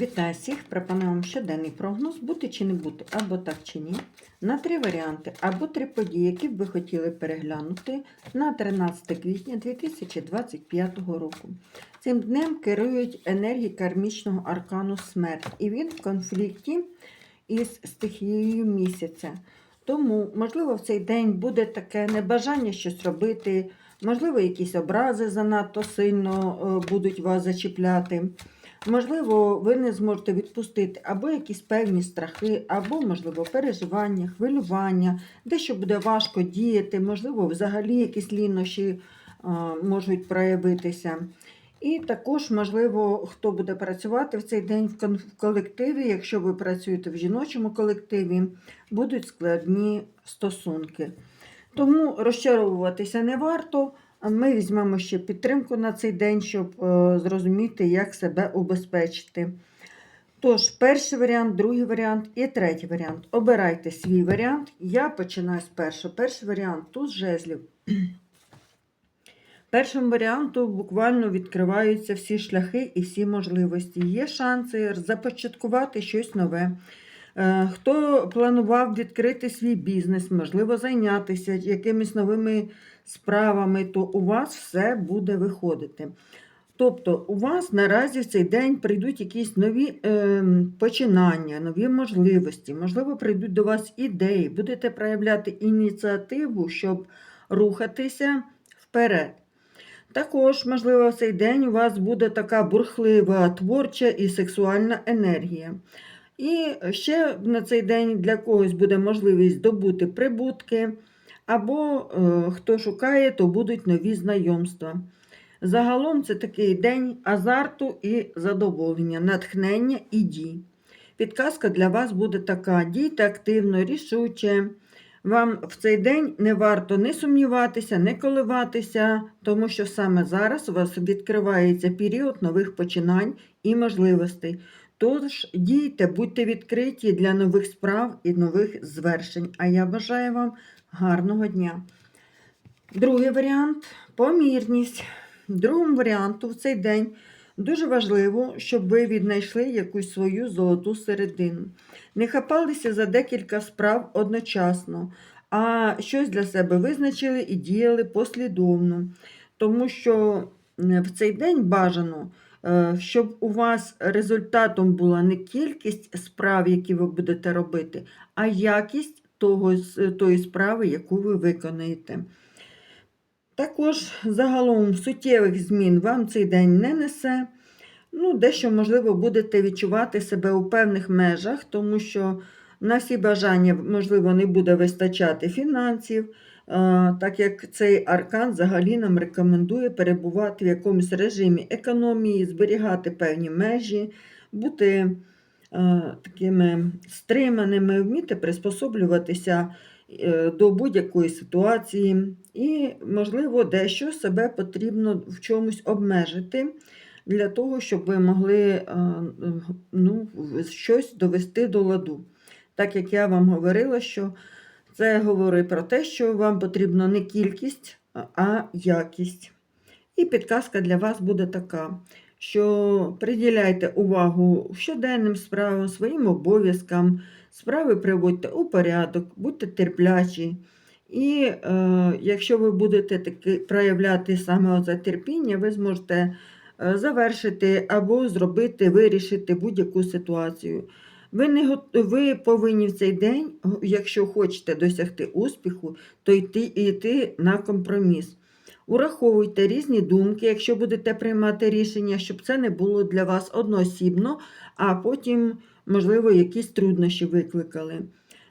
Вітаю всіх! Пропоную вам щоденний прогноз, бути чи не бути, або так чи ні, на три варіанти, або три події, які б ви хотіли переглянути на 13 квітня 2025 року. Цим днем керують енергії кармічного аркану смерть, і він в конфлікті із стихією місяця. Тому, можливо, в цей день буде таке небажання щось робити, можливо, якісь образи занадто сильно е, будуть вас зачіпляти. Можливо, ви не зможете відпустити або якісь певні страхи, або, можливо, переживання, хвилювання, дещо буде важко діяти, можливо, взагалі якісь лінощі можуть проявитися. І також, можливо, хто буде працювати в цей день в колективі, якщо ви працюєте в жіночому колективі, будуть складні стосунки. Тому розчаровуватися не варто. Ми візьмемо ще підтримку на цей день, щоб е, зрозуміти, як себе убезпечити. Тож, перший варіант, другий варіант і третій варіант. Обирайте свій варіант. Я починаю з першого. Перший варіант туз жезлів. Першому варіанту буквально відкриваються всі шляхи і всі можливості. Є шанси започаткувати щось нове. Е, Хто планував відкрити свій бізнес, можливо, зайнятися якимись новими справами, то у вас все буде виходити. Тобто, у вас наразі в цей день прийдуть якісь нові е, починання, нові можливості, можливо, прийдуть до вас ідеї, будете проявляти ініціативу, щоб рухатися вперед. Також, можливо, в цей день у вас буде така бурхлива творча і сексуальна енергія. І ще на цей день для когось буде можливість добути прибутки, або е, хто шукає, то будуть нові знайомства. Загалом це такий день азарту і задоволення, натхнення і дій. Підказка для вас буде така: дійте активно, рішуче. Вам в цей день не варто не сумніватися, не коливатися, тому що саме зараз у вас відкривається період нових починань і можливостей. Тож дійте, будьте відкриті для нових справ і нових звершень. А я бажаю вам гарного дня. Другий варіант помірність. Другому варіанту в цей день дуже важливо, щоб ви віднайшли якусь свою золоту середину. Не хапалися за декілька справ одночасно, а щось для себе визначили і діяли послідовно. Тому що в цей день бажано, щоб у вас результатом була не кількість справ, які ви будете робити, а якість того, тої справи, яку ви виконаєте. Також загалом суттєвих змін вам цей день не несе. Ну, дещо, можливо, будете відчувати себе у певних межах, тому що на всі бажання, можливо, не буде вистачати фінансів, так як цей аркан взагалі нам рекомендує перебувати в якомусь режимі економії, зберігати певні межі, бути такими стриманими, вміти приспособлюватися е, до будь-якої ситуації. І, можливо, дещо себе потрібно в чомусь обмежити для того, щоб ви могли ну, щось довести до ладу. Так як я вам говорила, що це говорить про те, що вам потрібно не кількість, а якість. І підказка для вас буде така, що приділяйте увагу щоденним справам, своїм обов'язкам, справи приводьте у порядок, будьте терплячі. І е, якщо ви будете таки проявляти саме оце терпіння, ви зможете е, завершити або зробити, вирішити будь-яку ситуацію. Ви, не ви повинні в цей день, якщо хочете досягти успіху, то йти, йти на компроміс. Ураховуйте різні думки, якщо будете приймати рішення, щоб це не було для вас одноосібно, а потім, можливо, якісь труднощі викликали.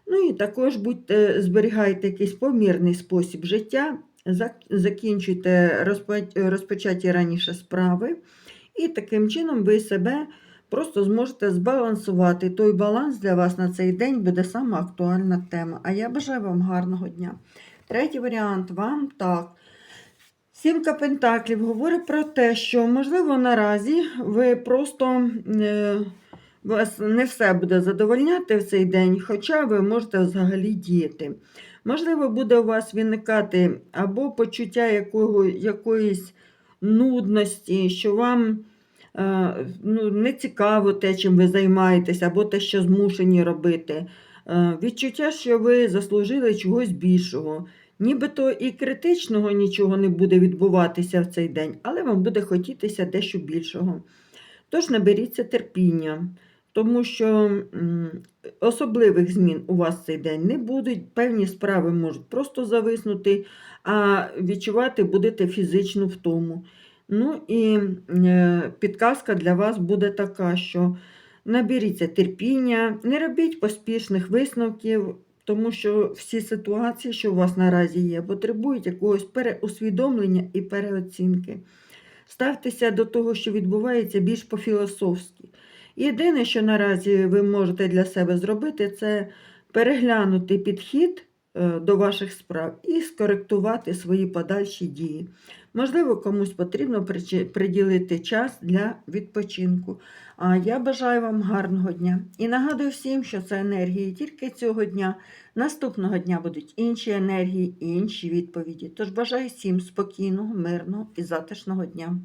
Ну і також будьте, зберігайте якийсь помірний спосіб життя, закінчуйте розпочаті раніше справи, і таким чином ви себе просто зможете збалансувати. Той баланс для вас на цей день буде саме актуальна тема. А я бажаю вам гарного дня. Третій варіант вам так. Сімка Пентаклів говорить про те, що, можливо, наразі ви просто е, вас не все буде задовольняти в цей день, хоча ви можете взагалі діяти. Можливо, буде у вас виникати або почуття якого, якоїсь нудності, що вам ну, не цікаво те, чим ви займаєтесь, або те, що змушені робити. Е, Відчуття, що ви заслужили чогось більшого. Нібито і критичного нічого не буде відбуватися в цей день, але вам буде хотітися дещо більшого. Тож наберіться терпіння, тому що особливих змін у вас цей день не будуть, певні справи можуть просто зависнути, а відчувати будете фізичну втому. Ну і е, підказка для вас буде така, що наберіться терпіння, не робіть поспішних висновків, тому що всі ситуації, що у вас наразі є, потребують якогось переусвідомлення і переоцінки. Ставтеся до того, що відбувається більш по-філософськи. Єдине, що наразі ви можете для себе зробити, це переглянути підхід е, до ваших справ і скоректувати свої подальші дії. Можливо, комусь потрібно приділити час для відпочинку. А я бажаю вам гарного дня і нагадую всім, що це енергії тільки цього дня. Наступного дня будуть інші енергії і інші відповіді. Тож бажаю всім спокійного, мирного і затишного дня.